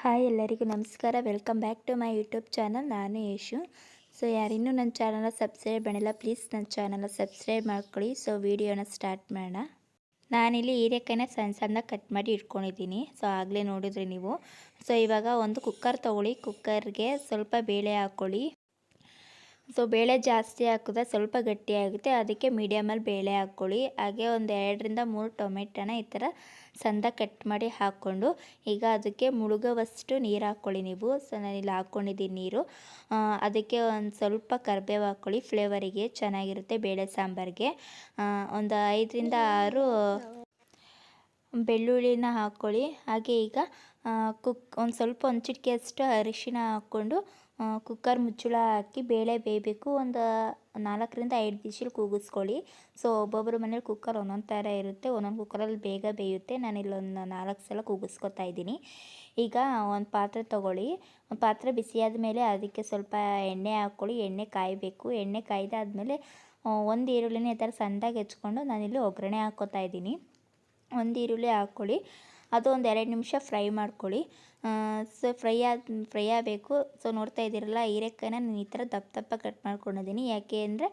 Hi ಎಲ್ಲರಿಗೂ ನಮಸ್ಕಾರ. Welcome back to my YouTube channel ನಾನು ಯೇಶು ಸೊ ಯಾರಿನ್ನೂ ನನ್ನ ಚಾನಲ್ನ ಸಬ್ಸ್ಕ್ರೈಬ್ ಮಾಡಿಲ್ಲ ಪ್ಲೀಸ್ ನನ್ನ ಚಾನಲ್ನ ಸಬ್ಸ್ಕ್ರೈಬ್ ಮಾಡ್ಕೊಳ್ಳಿ. ಸೊ ವಿಡಿಯೋನ ಸ್ಟಾರ್ಟ್ ಮಾಡೋಣ. ನಾನಿಲ್ಲಿ ಹೀರೆಕಾಯಿನ ಸಣ್ಣ ಸಣ್ಣ ಕಟ್ ಮಾಡಿ ಇಟ್ಕೊಂಡಿದ್ದೀನಿ. ಸೊ ಆಗಲೇ ನೋಡಿದ್ರಿ ನೀವು. ಸೊ ಇವಾಗ ಒಂದು ಕುಕ್ಕರ್ ತೊಗೊಳ್ಳಿ. ಕುಕ್ಕರ್ಗೆ ಸ್ವಲ್ಪ ಬೇಳೆ ಹಾಕ್ಕೊಳ್ಳಿ ಸೊ ಬೇಳೆ ಜಾಸ್ತಿ ಹಾಕಿದ್ರೆ ಸ್ವಲ್ಪ ಗಟ್ಟಿಯಾಗುತ್ತೆ ಅದಕ್ಕೆ ಮೀಡಿಯಮಲ್ಲಿ ಬೇಳೆ ಹಾಕ್ಕೊಳ್ಳಿ ಹಾಗೆ ಒಂದು ಎರಡರಿಂದ ಮೂರು ಟೊಮೆಟೊನ ಈ ಥರ ಸಂದ ಕಟ್ ಮಾಡಿ ಹಾಕ್ಕೊಂಡು ಈಗ ಅದಕ್ಕೆ ಮುಳುಗುವಷ್ಟು ನೀರು ಹಾಕ್ಕೊಳ್ಳಿ ನೀವು. ಸೊ ನಾನಿಲ್ಲಿ ಹಾಕ್ಕೊಂಡಿದ್ದೀನಿ ನೀರು. ಅದಕ್ಕೆ ಒಂದು ಸ್ವಲ್ಪ ಕರಿಬೇವು ಹಾಕ್ಕೊಳ್ಳಿ ಫ್ಲೇವರಿಗೆ ಚೆನ್ನಾಗಿರುತ್ತೆ ಬೇಳೆ ಸಾಂಬಾರಿಗೆ. ಒಂದು ಐದರಿಂದ ಆರು ಬೆಳ್ಳುಳ್ಳಿನ ಹಾಕ್ಕೊಳ್ಳಿ ಹಾಗೆ ಈಗ ಕುಕ್ ಒಂದು ಸ್ವಲ್ಪ ಒಂದು ಚಿಟಿಕೆಯಷ್ಟು ಅರಿಶಿನ ಹಾಕ್ಕೊಂಡು ಕುಕ್ಕರ್ ಮುಚ್ಚಳ ಹಾಕಿ ಬೇಳೆ ಬೇಯಬೇಕು. ಒಂದು ನಾಲ್ಕರಿಂದ ಐದು ವಿಷಲ್ ಕೂಗಿಸ್ಕೊಳ್ಳಿ. ಸೊ ಒಬ್ಬೊಬ್ಬರ ಮನೇಲಿ ಕುಕ್ಕರ್ ಒಂದೊಂದು ಥರ ಇರುತ್ತೆ. ಒಂದೊಂದು ಕುಕ್ಕರಲ್ಲಿ ಬೇಗ ಬೇಯುತ್ತೆ. ನಾನು ಇಲ್ಲೊಂದು ನಾಲ್ಕು ಸಲ ಕೂಗಿಸ್ಕೊತಾ ಇದ್ದೀನಿ. ಈಗ ಒಂದು ಪಾತ್ರೆ ತೊಗೊಳ್ಳಿ. ಪಾತ್ರೆ ಬಿಸಿಯಾದ ಮೇಲೆ ಅದಕ್ಕೆ ಸ್ವಲ್ಪ ಎಣ್ಣೆ ಹಾಕ್ಕೊಳ್ಳಿ. ಎಣ್ಣೆ ಕಾಯಬೇಕು. ಎಣ್ಣೆ ಕಾಯ್ದಾದ್ಮೇಲೆ ಒಂದು ಈರುಳ್ಳಿನೇ ಈ ಥರ ಸಣ್ಣದಾಗಿ ಹೆಚ್ಕೊಂಡು ನಾನಿಲ್ಲಿ ಒಗ್ಗರಣೆ ಹಾಕ್ಕೋತಾ ಇದ್ದೀನಿ. ಒಂದು ಈರುಳ್ಳಿ ಹಾಕ್ಕೊಳ್ಳಿ. ಅದು ಒಂದು ಎರಡು ನಿಮಿಷ ಫ್ರೈ ಮಾಡ್ಕೊಳ್ಳಿ. ಸೊ ಫ್ರೈ ಆದ ಫ್ರೈ ಆಗಬೇಕು. ಸೊ ನೋಡ್ತಾ ಇದ್ದೀರಲ್ಲ, ಹೀರೆಕಾಯಿನ ನಾನು ಈ ಥರ ದಪ್ಪ ದಪ್ಪ ಕಟ್ ಮಾಡ್ಕೊಂಡಿದ್ದೀನಿ. ಯಾಕೆ ಅಂದರೆ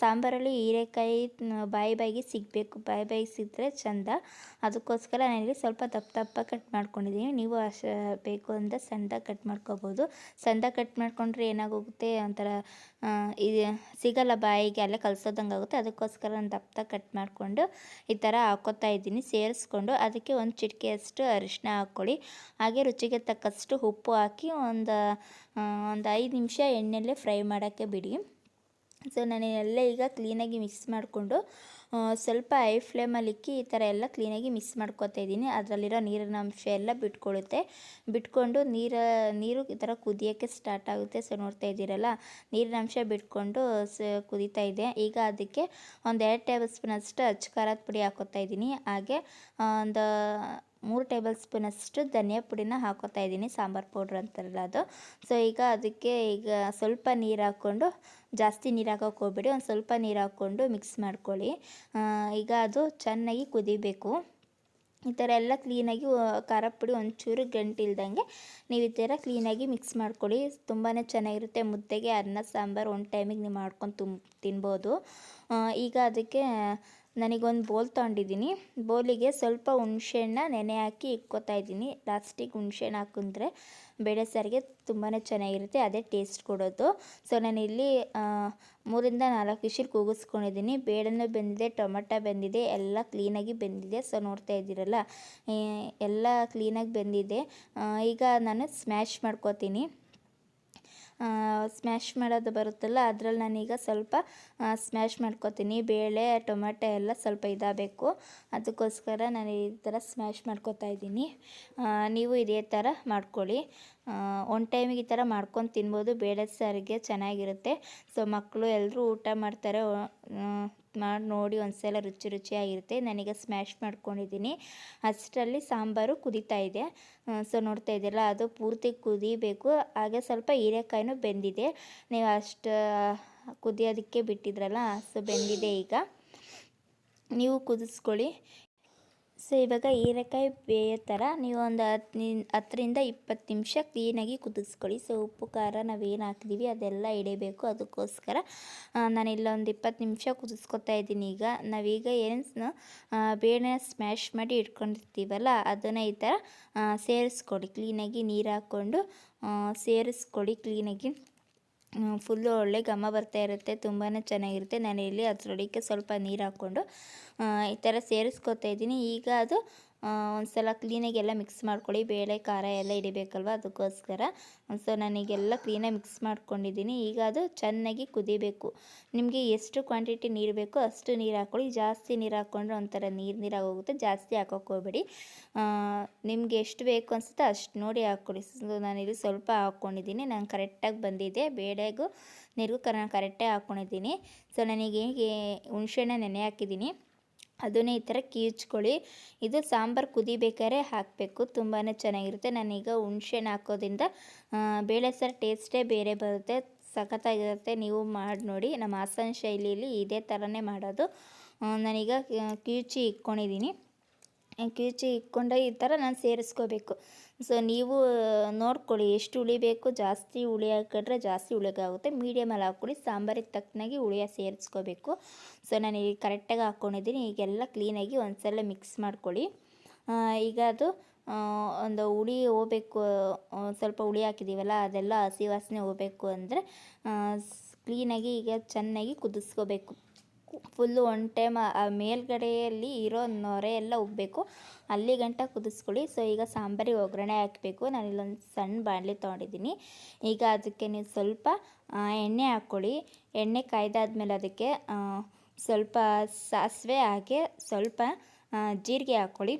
ಸಾಂಬಾರಲ್ಲಿ ಹೀರೆಕಾಯಿ ಬಾಯಿ ಬಾಯಿಗೆ ಸಿಗಬೇಕು. ಬಾಯಿ ಬಾಯಿಗೆ ಸಿಕ್ಕರೆ ಚಂದ. ಅದಕ್ಕೋಸ್ಕರ ನನಗೆ ಸ್ವಲ್ಪ ದಪ್ಪ ದಪ್ಪ ಕಟ್ ಮಾಡ್ಕೊಂಡಿದ್ದೀನಿ. ನೀವು ಅಷ್ಟು ಬೇಕು ಅಂದರೆ ಸಣ್ಣದಾಗಿ ಕಟ್ ಮಾಡ್ಕೋಬೋದು. ಸಣ್ಣದಾಗಿ ಕಟ್ ಮಾಡ್ಕೊಂಡ್ರೆ ಏನಾಗೋಗುತ್ತೆ ಒಂಥರ ಇದು ಸಿಗಲ್ಲ ಬಾಯಿಗೆ, ಅಲ್ಲೇ ಕಲ್ಸೋದಂಗೆ ಆಗುತ್ತೆ. ಅದಕ್ಕೋಸ್ಕರ ನಾನು ದಪ್ಪ ಕಟ್ ಮಾಡಿಕೊಂಡು ಈ ಥರ ಹಾಕೋತಾ ಇದ್ದೀನಿ. ಸೇರಿಸ್ಕೊಂಡು ಅದಕ್ಕೆ ಒಂದು ಚಿಟಿಕೆಯಷ್ಟು ಅರಿಶಿನ ಹಾಕ್ಕೊಳ್ಳಿ. ಹಾಗೆ ರುಚಿಗೆ ತಕ್ಕಷ್ಟು ಉಪ್ಪು ಹಾಕಿ ಒಂದು ಒಂದು ಐದು ನಿಮಿಷ ಎಣ್ಣೆಯಲ್ಲೇ ಫ್ರೈ ಮಾಡೋಕ್ಕೆ ಬಿಡಿ. ಸೊ, ನಾನು ಎಲ್ಲ ಈಗ ಕ್ಲೀನಾಗಿ ಮಿಕ್ಸ್ ಮಾಡಿಕೊಂಡು ಸ್ವಲ್ಪ ಐ ಫ್ಲೇಮಲ್ಲಿ ಇಕ್ಕಿ ಈ ಥರ ಎಲ್ಲ ಕ್ಲೀನಾಗಿ ಮಿಕ್ಸ್ ಮಾಡ್ಕೊತಾ ಇದ್ದೀನಿ. ಅದರಲ್ಲಿರೋ ನೀರಿನ ಅಂಶ ಎಲ್ಲ ಬಿಟ್ಕೊಳ್ಳುತ್ತೆ ಬಿಟ್ಕೊಂಡು ನೀರು ನೀರು ಈ ಥರ ಕುದಿಯೋಕ್ಕೆ ಸ್ಟಾರ್ಟ್ ಆಗುತ್ತೆ. ಸೊ, ನೋಡ್ತಾ ಇದ್ದೀರಲ್ಲ, ನೀರಿನ ಅಂಶ ಬಿಟ್ಕೊಂಡು, ಸ, ಕುದೀತಾ ಇದೆ. ಈಗ ಅದಕ್ಕೆ ಒಂದು ಎರಡು ಟೇಬಲ್ ಸ್ಪೂನಷ್ಟು ಅಚ್ಚ ಖಾರದ ಪುಡಿ ಹಾಕೋತಾ ಇದ್ದೀನಿ. ಹಾಗೆ ಒಂದು ಮೂರು ಟೇಬಲ್ ಸ್ಪೂನಷ್ಟು ಧನಿಯಾ ಪುಡಿನ ಹಾಕೋತಾ ಇದ್ದೀನಿ, ಸಾಂಬಾರು ಪೌಡ್ರ್ ಅಂತಾರಲ್ಲ ಅದು. ಸೊ ಈಗ ಅದಕ್ಕೆ ಈಗ ಸ್ವಲ್ಪ ನೀರು ಹಾಕ್ಕೊಂಡು, ಜಾಸ್ತಿ ನೀರು ಹಾಕೋಕೆ ಹೋಗ್ಬೇಡಿ, ಒಂದು ಸ್ವಲ್ಪ ನೀರು ಹಾಕ್ಕೊಂಡು ಮಿಕ್ಸ್ ಮಾಡ್ಕೊಳ್ಳಿ. ಈಗ ಅದು ಚೆನ್ನಾಗಿ ಕುದಿಬೇಕು. ಈ ಥರ ಎಲ್ಲ ಕ್ಲೀನಾಗಿ ಖಾರ ಪುಡಿ ಒಂಚೂರು ಗಂಟಿಲ್ದಂಗೆ ನೀವು ಈ ಥರ ಕ್ಲೀನಾಗಿ ಮಿಕ್ಸ್ ಮಾಡ್ಕೊಳ್ಳಿ. ತುಂಬಾ ಚೆನ್ನಾಗಿರುತ್ತೆ. ಮುದ್ದೆಗೆ ಅನ್ನ, ಸಾಂಬಾರು ಒಂದು ಟೈಮಿಗೆ ನೀವು ಮಾಡ್ಕೊಂಡು ತುಂಬ ತಿನ್ಬೋದು. ಈಗ ಅದಕ್ಕೆ ನನಗೊಂದು ಬೋಲ್ ತೊಗೊಂಡಿದ್ದೀನಿ. ಬೋಲಿಗೆ ಸ್ವಲ್ಪ ಹುಣ್ಸೆಹಣ್ಣ ನೆನೆ ಹಾಕಿ ಇಟ್ಕೊತಾ ಇದ್ದೀನಿ. ಲಾಸ್ಟಿಗೆ ಹುಣ್ಸೆಹಣ್ಣು ಹಾಕಿದ್ರೆ ಬೇಳೆ ಸಾರಿಗೆ ತುಂಬಾ ಚೆನ್ನಾಗಿರುತ್ತೆ, ಅದೇ ಟೇಸ್ಟ್ ಕೊಡೋದು. ಸೊ ನಾನಿಲ್ಲಿ ಮೂರಿಂದ ನಾಲ್ಕು ವಿಷಲ್ ಕೂಗಿಸ್ಕೊಂಡಿದ್ದೀನಿ. ಬೇಳೆನೂ ಬೆಂದಿದೆ, ಟೊಮೆಟೊ ಬೆಂದಿದೆ, ಎಲ್ಲ ಕ್ಲೀನಾಗಿ ಬೆಂದಿದೆ. ಸೊ ನೋಡ್ತಾ ಇದ್ದೀರಲ್ಲ ಎಲ್ಲ ಕ್ಲೀನಾಗಿ ಬೆಂದಿದೆ. ಈಗ ನಾನು ಸ್ಮ್ಯಾಶ್ ಮಾಡ್ಕೋತೀನಿ. ಸ್ಮ್ಯಾಶ್ ಮಾಡೋದು ಬರುತ್ತಲ್ಲ, ಅದರಲ್ಲಿ ನಾನೀಗ ಸ್ವಲ್ಪ ಸ್ಮ್ಯಾಶ್ ಮಾಡ್ಕೊತೀನಿ. ಬೇಳೆ, ಟೊಮೆಟೊ ಎಲ್ಲ ಸ್ವಲ್ಪ ಇದಾಗಬೇಕು. ಅದಕ್ಕೋಸ್ಕರ ನಾನು ಈ ಥರ ಸ್ಮ್ಯಾಶ್ ಮಾಡ್ಕೋತಾ ಇದ್ದೀನಿ. ನೀವು ಇದೇ ಥರ ಮಾಡ್ಕೊಳ್ಳಿ. ಒನ್ ಟೈಮಿಗೆ ಈ ಥರ ಮಾಡ್ಕೊಂಡು ತಿನ್ಬೋದು. ಬೇಳೆ ಸಾರಿಗೆ ಚೆನ್ನಾಗಿರುತ್ತೆ. ಸೊ ಮಕ್ಕಳು ಎಲ್ಲರೂ ಊಟ ಮಾಡ್ತಾರೆ. ಮಾಡಿ, ನೋಡಿ ಒಂದ್ಸಲ ರುಚಿ ರುಚಿಯಾಗಿರುತ್ತೆ. ನನಗೆ ಸ್ಮ್ಯಾಶ್ ಮಾಡ್ಕೊಂಡಿದ್ದೀನಿ. ಅಷ್ಟರಲ್ಲಿ ಸಾಂಬಾರು ಕುದೀತಾ ಇದೆ. ಸೊ ನೋಡ್ತಾ ಇದ್ದೀರಲ್ಲ, ಅದು ಪೂರ್ತಿ ಕುದಿಬೇಕು. ಹಾಗೆ ಸ್ವಲ್ಪ ಹೀರೆಕಾಯಿನೂ ಬೆಂದಿದೆ. ನೀವು ಅಷ್ಟು ಕುದಿಯೋದಕ್ಕೆ ಬಿಟ್ಟಿದ್ರಲ್ಲ ಸೊ ಬೆಂದಿದೆ ಈಗ. ನೀವು ಕುದಿಸ್ಕೊಳ್ಳಿ. ಸೊ ಇವಾಗ ಹೀರೆಕಾಯಿ ಬೇಯೋ ಥರ ನೀವು ಒಂದು ಹತ್ತು ಹತ್ತರಿಂದ ಇಪ್ಪತ್ತು ನಿಮಿಷ ಕ್ಲೀನಾಗಿ ಕುದಿಸ್ಕೊಳ್ಳಿ. ಸೊ ಉಪ್ಪು, ಖಾರ ನಾವೇನು ಹಾಕಿದ್ದೀವಿ ಅದೆಲ್ಲ ಇಡಬೇಕು. ಅದಕ್ಕೋಸ್ಕರ ನಾನು ಇಲ್ಲೊಂದು ಇಪ್ಪತ್ತು ನಿಮಿಷ ಕುದಿಸ್ಕೊತಾ ಇದ್ದೀನಿ. ಈಗ ನಾವೀಗ ಏನು ಬೇಳೆನ ಸ್ಮ್ಯಾಶ್ ಮಾಡಿ ಇಟ್ಕೊಂಡಿರ್ತೀವಲ್ಲ, ಅದನ್ನು ಈ ಥರ ಸೇರಿಸ್ಕೊಳ್ಳಿ. ಕ್ಲೀನಾಗಿ ನೀರು ಹಾಕ್ಕೊಂಡು ಸೇರಿಸ್ಕೊಳ್ಳಿ. ಕ್ಲೀನಾಗಿ ಫುಲ್ಲು ಒಳ್ಳೆ ಘಮ ಬರ್ತಾ ಇರುತ್ತೆ ತುಂಬಾ ಚೆನ್ನಾಗಿರುತ್ತೆ. ನಾನು ಇಲ್ಲಿ ಅದರೊಳಗೆ ಸ್ವಲ್ಪ ನೀರು ಹಾಕ್ಕೊಂಡು ಈ ಥರ ಸೇರಿಸ್ಕೊತಾ ಇದ್ದೀನಿ. ಈಗ ಅದು ಒಂದು ಸಲ ಕ್ಲೀನಾಗಿ ಎಲ್ಲ ಮಿಕ್ಸ್ ಮಾಡ್ಕೊಳ್ಳಿ. ಬೇಳೆ, ಖಾರ ಎಲ್ಲ ಇಡಬೇಕಲ್ವ? ಅದಕ್ಕೋಸ್ಕರ. ಸೊ ನನಗೆಲ್ಲ ಕ್ಲೀನಾಗಿ ಮಿಕ್ಸ್ ಮಾಡ್ಕೊಂಡಿದ್ದೀನಿ. ಈಗ ಅದು ಚೆನ್ನಾಗಿ ಕುದಿಬೇಕು. ನಿಮಗೆ ಎಷ್ಟು ಕ್ವಾಂಟಿಟಿ ನೀರು ಬೇಕೋ ಅಷ್ಟು ನೀರು ಹಾಕ್ಕೊಳ್ಳಿ ಜಾಸ್ತಿ ನೀರು ಹಾಕ್ಕೊಂಡ್ರೆ ಒಂಥರ ನೀರು ನೀರಾಗೋಗುತ್ತೆ ಜಾಸ್ತಿ ಹಾಕೋಕೆ ಹೋಗ್ಬೇಡಿ. ನಿಮಗೆ ಎಷ್ಟು ಬೇಕು ಅನಿಸುತ್ತೆ ಅಷ್ಟು ನೋಡಿ ಹಾಕ್ಕೊಳ್ಳಿ ಸೊ ನಾನಿಲ್ಲಿ ಸ್ವಲ್ಪ ಹಾಕ್ಕೊಂಡಿದ್ದೀನಿ ನಾನು ಕರೆಕ್ಟಾಗಿ ಬಂದಿದೆ. ಬೇಳೆಗೂ, ನೀರಿಗೂ ಕರ ಕರೆಕ್ಟಾಗಿ ಹಾಕ್ಕೊಂಡಿದ್ದೀನಿ ಸೊ ನನಗೆ ಹುಣಸೆಹಣ್ಣು ನೆನೆ ಹಾಕಿದ್ದೀನಿ. ಅದನ್ನೇ ಈ ಥರ ಕೀಚ್ಕೊಳ್ಳಿ. ಇದು ಸಾಂಬಾರು ಕುದಿಬೇಕಾದ್ರೆ ಹಾಕಬೇಕು. ತುಂಬಾ ಚೆನ್ನಾಗಿರುತ್ತೆ. ನಾನೀಗ ಹುಣ್ಸೆಹಣ್ಣು ಹಾಕೋದ್ರಿಂದ ಬೇಳೆ ಸಾರು ಟೇಸ್ಟೇ ಬೇರೆ ಬರುತ್ತೆ. ಸಖತ್ತಾಗಿರುತ್ತೆ. ನೀವು ಮಾಡಿ ನೋಡಿ. ನಮ್ಮ ಹಾಸನ ಶೈಲಿಯಲ್ಲಿ ಇದೇ ಥರನೇ ಮಾಡೋದು. ನಾನೀಗ ಕೀಚಿ ಇಟ್ಕೊಂಡಿದ್ದೀನಿ. ಕಿವುಚಿ ಇಟ್ಕೊಂಡು ಈ ಥರ ನಾನು ಸೇರಿಸ್ಕೋಬೇಕು. ಸೊ ನೀವು ನೋಡ್ಕೊಳ್ಳಿ ಎಷ್ಟು ಉಳಿಬೇಕು ಬೇಕು, ಜಾಸ್ತಿ ಹುಳಿ ಹಾಕಿದ್ರೆ ಜಾಸ್ತಿ ಉಳಿಗಾಗುತ್ತೆ ಮೀಡಿಯಮಲ್ಲಿ ಹಾಕ್ಕೊಳ್ಳಿ, ಸಾಂಬಾರಿಗೆ ತಕ್ಕನಾಗಿ ಹುಳಿಯ ಸೇರಿಸ್ಕೋಬೇಕು. ಸೊ ನಾನು ಈಗ ಕರೆಕ್ಟಾಗಿ ಹಾಕ್ಕೊಂಡಿದ್ದೀನಿ ಈಗೆಲ್ಲ ಕ್ಲೀನಾಗಿ ಒಂದ್ಸಲ ಮಿಕ್ಸ್ ಮಾಡ್ಕೊಳ್ಳಿ. ಈಗ ಅದು ಒಂದು ಹುಳಿ ಹೋಗ್ಬೇಕು ಸ್ವಲ್ಪ ಹುಳಿ ಹಾಕಿದ್ದೀವಲ್ಲ ಅದೆಲ್ಲ ಹಸಿ ವಾಸನೆ ಹೋಗ್ಬೇಕು ಅಂದರೆ ಕ್ಲೀನಾಗಿ ಈಗ ಚೆನ್ನಾಗಿ ಕುದಿಸ್ಕೋಬೇಕು. ಫುಲ್ಲು ಒಂಟೆ ಮೇಲುಗಡೆಯಲ್ಲಿ ಮೇಲ್ಗಡೆಯಲ್ಲಿ ಇರೋ ನೊರೆ ಎಲ್ಲ ಉಬ್ಬಬೇಕು ಅಲ್ಲಿ ಗಂಟ ಕುದಿಸ್ಕೊಳ್ಳಿ. ಸೊ, ಈಗ ಸಾಂಬಾರಿಗೆ ಒಗ್ಗರಣೆ ಹಾಕಬೇಕು. ನಾನು ಇಲ್ಲೊಂದು ಸಣ್ಣ ಬಾಣಲಿ ತೊಗೊಂಡಿದ್ದೀನಿ. ಈಗ ಅದಕ್ಕೆ ನೀವು ಸ್ವಲ್ಪ ಎಣ್ಣೆ ಹಾಕ್ಕೊಳ್ಳಿ. ಎಣ್ಣೆ ಕಾಯ್ದಾದ್ಮೇಲೆ ಅದಕ್ಕೆ ಸ್ವಲ್ಪ ಸಾಸಿವೆ ಹಾಗೆ ಸ್ವಲ್ಪ ಜೀರಿಗೆ ಹಾಕ್ಕೊಳ್ಳಿ.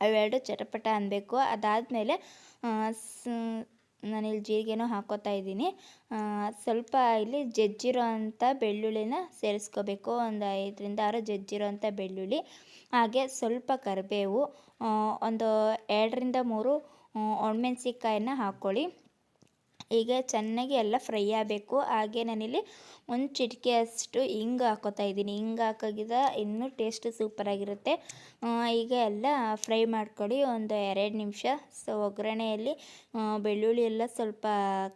ಅವೆರಡು ಚಟಪಟ ಅನ್ನಬೇಕು ಅದಾದಮೇಲೆ ನಾನಿಲ್ಲಿ ಜೀರಿಗೆನೂ ಹಾಕೋತಾ ಇದ್ದೀನಿ. ಸ್ವಲ್ಪ ಇಲ್ಲಿ ಜಜ್ಜಿರೋ ಅಂಥ ಬೆಳ್ಳುಳ್ಳಿನ ಸೇರಿಸ್ಕೋಬೇಕು. ಒಂದು ಐದರಿಂದ ಆರು ಜಜ್ಜಿರೋ ಅಂಥ ಬೆಳ್ಳುಳ್ಳಿ. ಹಾಗೆ ಸ್ವಲ್ಪ ಕರಿಬೇವು ಒಂದು ಎರಡರಿಂದ ಮೂರು ಒಣಮೆಣ್ಸಿಕಾಯನ್ನ ಹಾಕ್ಕೊಳ್ಳಿ. ಈಗ ಚೆನ್ನಾಗಿ ಎಲ್ಲ ಫ್ರೈ ಆಗಬೇಕು. ಹಾಗೆ ನಾನಿಲ್ಲಿ ಒಂದು ಚಿಟಿಕೆ ಅಷ್ಟು ಹಿಂಗೆ ಹಾಕೋತಾ ಇದ್ದೀನಿ. ಹಿಂಗೆ ಹಾಕೋಗಿದ ಇನ್ನೂ ಟೇಸ್ಟ್ ಸೂಪರಾಗಿರುತ್ತೆ ಆಗಿರುತ್ತೆ. ಈಗ ಎಲ್ಲ ಫ್ರೈ ಮಾಡ್ಕೊಳ್ಳಿ. ಒಂದು ಎರಡು ನಿಮಿಷ. ಸೊ, ಒಗ್ಗರಣೆಯಲ್ಲಿ ಬೆಳ್ಳುಳ್ಳಿ ಎಲ್ಲ ಸ್ವಲ್ಪ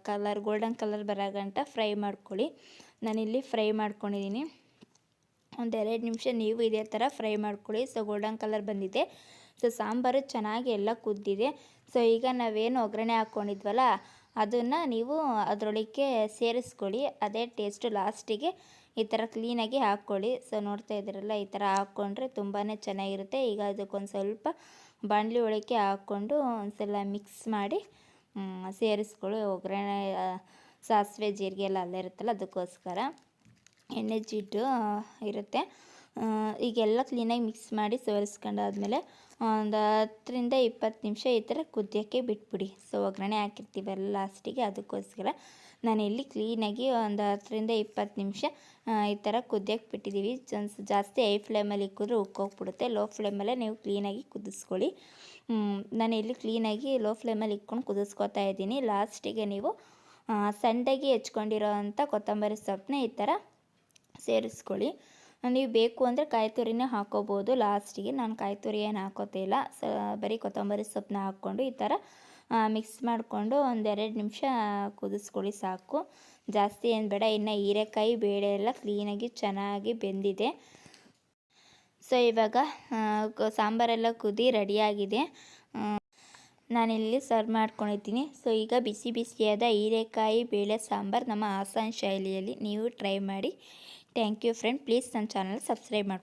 ಕಲರ್, ಗೋಲ್ಡನ್ ಕಲರ್ ಬರಾಗಂಟ ಫ್ರೈ ಮಾಡ್ಕೊಳ್ಳಿ. ನಾನಿಲ್ಲಿ ಫ್ರೈ ಮಾಡ್ಕೊಂಡಿದ್ದೀನಿ. ಒಂದು ಎರಡು ನಿಮಿಷ ನೀವು ಇದೇ ಥರ ಫ್ರೈ ಮಾಡ್ಕೊಳ್ಳಿ. ಸೊ, ಗೋಲ್ಡನ್ ಕಲರ್ ಬಂದಿದೆ. ಸೊ, ಸಾಂಬಾರು ಚೆನ್ನಾಗಿ ಎಲ್ಲ ಕುದ್ದಿದೆ. ಸೊ, ಈಗ ನಾವೇನು ಒಗ್ಗರಣೆ ಹಾಕ್ಕೊಂಡಿದ್ವಲ್ಲ ಅದನ್ನು ನೀವು ಅದರೊಳಗೆ ಸೇರಿಸ್ಕೊಳ್ಳಿ. ಅದೇ ಟೇಸ್ಟ್ ಲಾಸ್ಟಿಗೆ ಈ ಥರ ಕ್ಲೀನಾಗಿ ಹಾಕ್ಕೊಳ್ಳಿ. ಸೊ ನೋಡ್ತಾ ಇದ್ದೀರಲ್ಲ, ಈ ಥರ ಹಾಕ್ಕೊಂಡ್ರೆ ತುಂಬಾ ಚೆನ್ನಾಗಿರುತ್ತೆ. ಈಗ ಅದಕ್ಕೊಂದು ಸ್ವಲ್ಪ ಬಾಣಲಿ ಒಳಗೆ ಹಾಕ್ಕೊಂಡು ಒಂದ್ಸಲ ಮಿಕ್ಸ್ ಮಾಡಿ ಸೇರಿಸ್ಕೊಳ್ಳಿ. ಒಗ್ಗರಣೆ, ಸಾಸಿವೆ, ಜೀರಿಗೆ ಎಲ್ಲ ಅಲ್ಲೇ ಇರುತ್ತಲ್ಲ, ಅದಕ್ಕೋಸ್ಕರ. ಎಣ್ಣೆ ಜಿಡ್ಡು ಇರುತ್ತೆ. ಈಗೆಲ್ಲ ಕ್ಲೀನಾಗಿ ಮಿಕ್ಸ್ ಮಾಡಿ ಸೋರಿಸ್ಕೊಂಡಾದ್ಮೇಲೆ ಒಂದು ಹತ್ತರಿಂದ ಇಪ್ಪತ್ತು ನಿಮಿಷ ಈ ಥರ ಕುದಿಯೋಕ್ಕೆ ಬಿಟ್ಬಿಡಿ. ಸೊ, ಒಗ್ಗರಣೆ ಹಾಕಿರ್ತೀವಲ್ಲ ಲಾಸ್ಟಿಗೆ ಅದಕ್ಕೋಸ್ಕರ. ನಾನಿಲ್ಲಿ ಕ್ಲೀನಾಗಿ ಒಂದು ಹತ್ತರಿಂದ ಇಪ್ಪತ್ತು ನಿಮಿಷ ಈ ಥರ ಕುದಿಯೋಕ್ಕೆ ಬಿಟ್ಟಿದ್ದೀವಿ. ಜಾಸ್ತಿ ಹೈ ಫ್ಲೇಮಲ್ಲಿ ಇಕ್ಕಿದ್ರೆ ಉಕ್ಕೋಗ್ಬಿಡುತ್ತೆ ಲೋ ಫ್ಲೇಮಲ್ಲೇ ನೀವು ಕ್ಲೀನಾಗಿ ಕುದಿಸ್ಕೊಳ್ಳಿ. ನಾನು ಇಲ್ಲಿ ಕ್ಲೀನಾಗಿ ಲೋ ಫ್ಲೇಮಲ್ಲಿ ಇಕ್ಕೊಂಡು ಕುದಿಸ್ಕೊತಾ ಇದ್ದೀನಿ. ಲಾಸ್ಟಿಗೆ ನೀವು ಸಂಡಗಿ ಹೆಚ್ಕೊಂಡಿರೋ ಅಂಥ ಕೊತ್ತಂಬರಿ ಸೊಪ್ಪನ್ನ ಈ ಥರ ಸೇರಿಸ್ಕೊಳ್ಳಿ. ನೀವು ಬೇಕು ಅಂದರೆ ಕಾಯಿ ತುರಿನೇ ಹಾಕೋಬೋದು. ಲಾಸ್ಟಿಗೆ ನಾನು ಕಾಯಿ ತುರಿ ಏನು ಹಾಕೋತಿಲ್ಲ ಸ, ಬರೀ ಕೊತ್ತಂಬರಿ ಸೊಪ್ಪನ್ನ ಹಾಕ್ಕೊಂಡು ಈ ಥರ ಮಿಕ್ಸ್ ಮಾಡಿಕೊಂಡು ಒಂದೆರಡು ನಿಮಿಷ ಕುದಿಸ್ಕೊಳ್ಳಿ ಸಾಕು. ಜಾಸ್ತಿ ಏನು ಬೇಡ, ಇನ್ನು ಹೀರೆಕಾಯಿ ಬೇಳೆ ಎಲ್ಲ ಕ್ಲೀನಾಗಿ ಚೆನ್ನಾಗಿ ಬೆಂದಿದೆ. ಸೊ, ಇವಾಗ ಸಾಂಬಾರೆಲ್ಲ ಕುದಿ ರೆಡಿಯಾಗಿದೆ. ನಾನಿಲ್ಲಿ ಸರ್ವ್ ಮಾಡ್ಕೊಂಡಿದ್ದೀನಿ. ಸೊ, ಈಗ ಬಿಸಿ ಬಿಸಿಯಾದ ಹೀರೆಕಾಯಿ, ಬೇಳೆ, ಸಾಂಬಾರು ನಮ್ಮ ಆಸಾನ್ ಶೈಲಿಯಲ್ಲಿ ನೀವು ಟ್ರೈ ಮಾಡಿ. ಥ್ಯಾಂಕ್ ಯು ಫ್ರೆಂಡ್ ಪ್ಲೀಸ್ ನನ್ನ ಚಾನಲ್ ಸಬ್ಸ್ಕ್ರೈಬ್ ಮಾಡಿ.